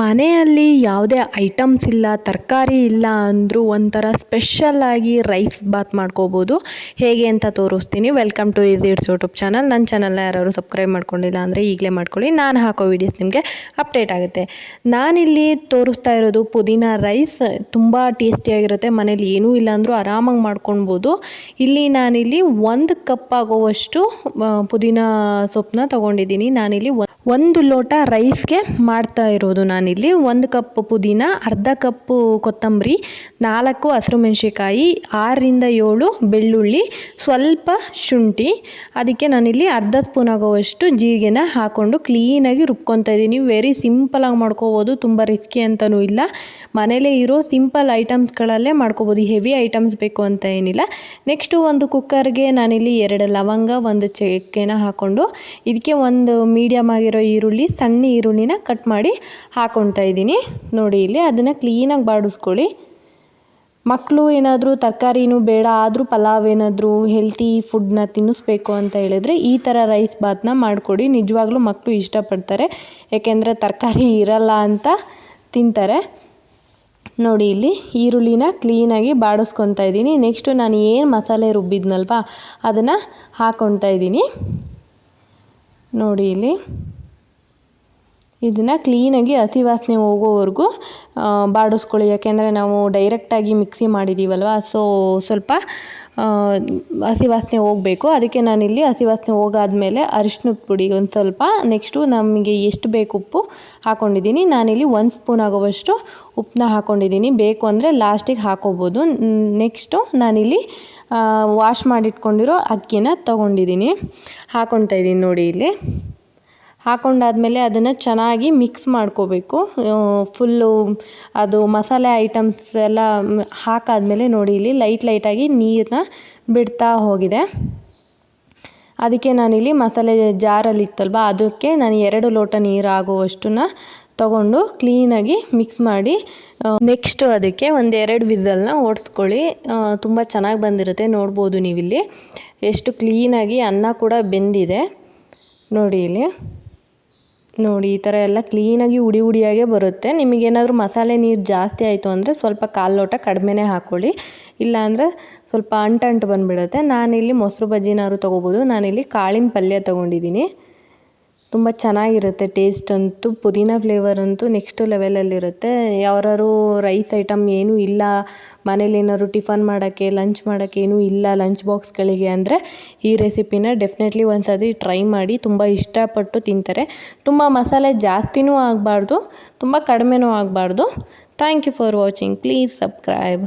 ಮನೆಯಲ್ಲಿ ಯಾವುದೇ ಐಟಮ್ಸ್ ಇಲ್ಲ, ತರಕಾರಿ ಇಲ್ಲ ಅಂದರೂ ಒಂಥರ ಸ್ಪೆಷಲ್ಲಾಗಿ ರೈಸ್ ಬಾತ್ ಮಾಡ್ಕೋಬೋದು. ಹೇಗೆ ಅಂತ ತೋರಿಸ್ತೀನಿ. Welcome to is it's YouTube channel ನನ್ನ ಚಾನಲ್ನ ಯಾರು ಸಬ್ಸ್ಕ್ರೈಬ್ ಮಾಡ್ಕೊಂಡಿಲ್ಲ ಅಂದರೆ ಈಗಲೇ ಮಾಡ್ಕೊಳ್ಳಿ. ನಾನು ಹಾಕೋ ವೀಡಿಯೋಸ್ ನಿಮಗೆ ಅಪ್ಡೇಟ್ ಆಗುತ್ತೆ. ನಾನಿಲ್ಲಿ ತೋರಿಸ್ತಾ ಇರೋದು ಪುದೀನ ರೈಸ್ ತುಂಬ ಟೇಸ್ಟಿಯಾಗಿರುತ್ತೆ ಮನೇಲಿ ಏನೂ ಇಲ್ಲ ಅಂದರೂ ಆರಾಮಾಗಿ ಮಾಡ್ಕೊಳ್ಬೋದು ಇಲ್ಲಿ ನಾನಿಲ್ಲಿ ಒಂದು ಕಪ್ ಆಗುವಷ್ಟು ಪುದೀನ ಸೊಪ್ಪನ್ನ ತೊಗೊಂಡಿದ್ದೀನಿ. ನಾನಿಲ್ಲಿ ಒಂದು ಲೋಟ ರೈಸ್ಗೆ ಮಾಡ್ತಾ ಇರೋದು ನಾನಿಲ್ಲಿ ಒಂದು ಕಪ್ ಪುದೀನ, ಅರ್ಧ ಕಪ್ಪು ಕೊತ್ತಂಬರಿ, ನಾಲ್ಕು ಹಸಿರು ಮೆಣಸಿಕಾಯಿ ಆರರಿಂದ ಏಳು ಬೆಳ್ಳುಳ್ಳಿ, ಸ್ವಲ್ಪ ಶುಂಠಿ, ಅದಕ್ಕೆ ನಾನಿಲ್ಲಿ ಅರ್ಧ ಸ್ಪೂನ್ ಆಗೋವಷ್ಟು ಜೀರಿಗೆನ ಹಾಕ್ಕೊಂಡು ಕ್ಲೀನಾಗಿ ರುಬ್ಕೊತಾ ಇದ್ದೀನಿ. ವೆರಿ ಸಿಂಪಲಾಗಿ ಮಾಡ್ಕೋಬೋದು, ತುಂಬ ರಿಸ್ಕಿ ಅಂತಲೂ ಇಲ್ಲ. ಮನೇಲೇ ಇರೋ ಸಿಂಪಲ್ ಐಟಮ್ಸ್ಗಳಲ್ಲೇ ಮಾಡ್ಕೋಬೋದು, ಹೆವಿ ಐಟಮ್ಸ್ ಬೇಕು ಅಂತ ಏನಿಲ್ಲ. ನೆಕ್ಸ್ಟು ಒಂದು ಕುಕ್ಕರ್ಗೆ ನಾನಿಲ್ಲಿ ಎರಡು ಲವಂಗ, ಒಂದು ಚಕ್ಕೆನ ಹಾಕ್ಕೊಂಡು ಇದಕ್ಕೆ ಒಂದು ಮೀಡಿಯಮ್ ಆಗಿರೋ ಈರುಳ್ಳಿ, ಸಣ್ಣ ಈರುಳ್ಳಿನ ಕಟ್ ಮಾಡಿ ಹಾಕ್ಕೊಳ್ತಾ ಇದ್ದೀನಿ. ನೋಡಿ ಇಲ್ಲಿ ಅದನ್ನು ಕ್ಲೀನಾಗಿ ಬಾಡಿಸ್ಕೊಳ್ಳಿ. ಮಕ್ಕಳು ಏನಾದರೂ ತರಕಾರಿನೂ ಬೇಡ, ಆದರೂ ಪಲಾವ್ ಏನಾದರೂ ಹೆಲ್ತಿ ಫುಡ್ನ ತಿನ್ನಿಸ್ಬೇಕು ಅಂತ ಹೇಳಿದ್ರೆ ಈ ಥರ ರೈಸ್ ಬಾತ್ನ ಮಾಡಿಕೊಡಿ. ನಿಜವಾಗ್ಲೂ ಮಕ್ಕಳು ಇಷ್ಟಪಡ್ತಾರೆ. ಏಕೆಂದರೆ ತರಕಾರಿ ಇರಲ್ಲ ಅಂತ ತಿಂತಾರೆ. ನೋಡಿ ಇಲ್ಲಿ ಈರುಳ್ಳಿನ ಕ್ಲೀನಾಗಿ ಬಾಡಿಸ್ಕೊತಾ ಇದ್ದೀನಿ. ನೆಕ್ಸ್ಟು ನಾನು ಏನು ಮಸಾಲೆ ರುಬ್ಬಿದ್ನಲ್ವಾ, ಅದನ್ನು ಹಾಕ್ಕೊಳ್ತಾ ಇದ್ದೀನಿ. ನೋಡಿ ಇಲ್ಲಿ. ಇದನ್ನು ಕ್ಲೀನಾಗಿ ಹಸಿ ವಾಸನೆ ಹೋಗೋವರೆಗೂ ಬಾಡಿಸ್ಕೊಳ್ಳಿ. ಯಾಕೆಂದರೆ ನಾವು ಡೈರೆಕ್ಟಾಗಿ ಮಿಕ್ಸಿ ಮಾಡಿದ್ದೀವಲ್ವ ಸೊ ಸ್ವಲ್ಪ ಹಸಿ ವಾಸನೆ ಹೋಗಬೇಕು. ಅದಕ್ಕೆ ನಾನಿಲ್ಲಿ ಹಸಿ ವಾಸನೆ ಹೋಗಾದ್ಮೇಲೆ ಅರಿಶಿನದ ಪುಡಿ ಒಂದು ಸ್ವಲ್ಪ. ನೆಕ್ಸ್ಟು ನಮಗೆ ಎಷ್ಟು ಬೇಕು ಉಪ್ಪು ಹಾಕ್ಕೊಂಡಿದ್ದೀನಿ ನಾನಿಲ್ಲಿ ಒಂದು ಸ್ಪೂನ್ ಆಗೋವಷ್ಟು ಉಪ್ಪನ್ನ ಹಾಕ್ಕೊಂಡಿದ್ದೀನಿ ಬೇಕು ಅಂದರೆ ಲಾಸ್ಟಿಗೆ ಹಾಕೋಬೋದು. ನೆಕ್ಸ್ಟು ನಾನಿಲ್ಲಿ ವಾಶ್ ಮಾಡಿಟ್ಕೊಂಡಿರೋ ಅಕ್ಕಿನ ತೊಗೊಂಡಿದ್ದೀನಿ. ಹಾಕ್ಕೊಳ್ತಾ ಇದ್ದೀನಿ ನೋಡಿ ಇಲ್ಲಿ. ಹಾಕೊಂಡಾದ್ಮೇಲೆ ಅದನ್ನು ಚೆನ್ನಾಗಿ ಮಿಕ್ಸ್ ಮಾಡ್ಕೋಬೇಕು. ಫುಲ್ಲು ಅದು ಮಸಾಲೆ ಐಟಮ್ಸ್ ಎಲ್ಲ ಹಾಕಾದಮೇಲೆ ನೋಡಿ ಇಲ್ಲಿ ಲೈಟ್ ಲೈಟಾಗಿ ನೀರನ್ನ ಬಿಡ್ತಾ ಹೋಗಿದೆ. ಅದಕ್ಕೆ ನಾನಿಲ್ಲಿ ಮಸಾಲೆ ಜಾರಲ್ಲಿ ಇತ್ತಲ್ವ, ಅದಕ್ಕೆ ನಾನು ಎರಡು ಲೋಟ ನೀರು ಆಗುವಷ್ಟನ್ನ ತಗೊಂಡು ಕ್ಲೀನಾಗಿ ಮಿಕ್ಸ್ ಮಾಡಿ ನೆಕ್ಸ್ಟು ಅದಕ್ಕೆ ಒಂದೆರಡು ವಿಸಲ್ನ ಓಡಿಸ್ಕೊಳ್ಳಿ. ತುಂಬ ಚೆನ್ನಾಗಿ ಬಂದಿರುತ್ತೆ, ನೋಡ್ಬೋದು ನೀವಿಲ್ಲಿ. ಎಷ್ಟು ಕ್ಲೀನಾಗಿ ಅನ್ನ ಕೂಡ ಬೆಂದಿದೆ. ನೋಡಿ ಇಲ್ಲಿ. ನೋಡಿ, ಈ ಥರ ಎಲ್ಲ ಕ್ಲೀನಾಗಿ ಉಡಿ ಉಡಿಯಾಗೇ ಬರುತ್ತೆ. ನಿಮಗೇನಾದರೂ ಮಸಾಲೆ ನೀರು ಜಾಸ್ತಿ ಆಯಿತು ಅಂದರೆ ಸ್ವಲ್ಪ ಕಾಲು ಲೋಟ ಕಡಿಮೆನೇ ಹಾಕ್ಕೊಳ್ಳಿ ಇಲ್ಲಾಂದರೆ ಸ್ವಲ್ಪ ಅಂಟಂಟು ಬಂದುಬಿಡುತ್ತೆ. ನಾನಿಲ್ಲಿ ಮೊಸರು ಬಜ್ಜಿನಾದ್ರು ತೊಗೋಬೋದು. ನಾನಿಲ್ಲಿ ಕಾಳಿನ ಪಲ್ಯ ತೊಗೊಂಡಿದ್ದೀನಿ. ತುಂಬ ಚೆನ್ನಾಗಿರುತ್ತೆ ಟೇಸ್ಟ್ ಅಂತೂ, ಪುದೀನ ಫ್ಲೇವರ್ ಅಂತೂ ನೆಕ್ಸ್ಟ್ ಲೆವೆಲಲ್ಲಿರುತ್ತೆ ಯಾರಾದ್ರು ರೈಸ್ ಐಟಮ್ ಏನೂ ಇಲ್ಲ, ಮನೇಲಿ ಏನಾದ್ರು ಟಿಫನ್ ಮಾಡೋಕ್ಕೆ ಲಂಚ್ ಮಾಡೋಕ್ಕೆ ಏನೂ ಇಲ್ಲ ಲಂಚ್ ಬಾಕ್ಸ್ಗಳಿಗೆ ಅಂದರೆ, ಈ ರೆಸಿಪಿನ ಡೆಫಿನೆಟ್ಲಿ ಒಂದು ಸತಿ ಟ್ರೈ ಮಾಡಿ ತುಂಬ ಇಷ್ಟಪಟ್ಟು ತಿಂತಾರೆ. ತುಂಬ ಮಸಾಲೆ ಜಾಸ್ತಿನೂ ಆಗಬಾರ್ದು, ತುಂಬ ಕಡಿಮೆನೂ ಆಗಬಾರ್ದು. Thank you for watching please subscribe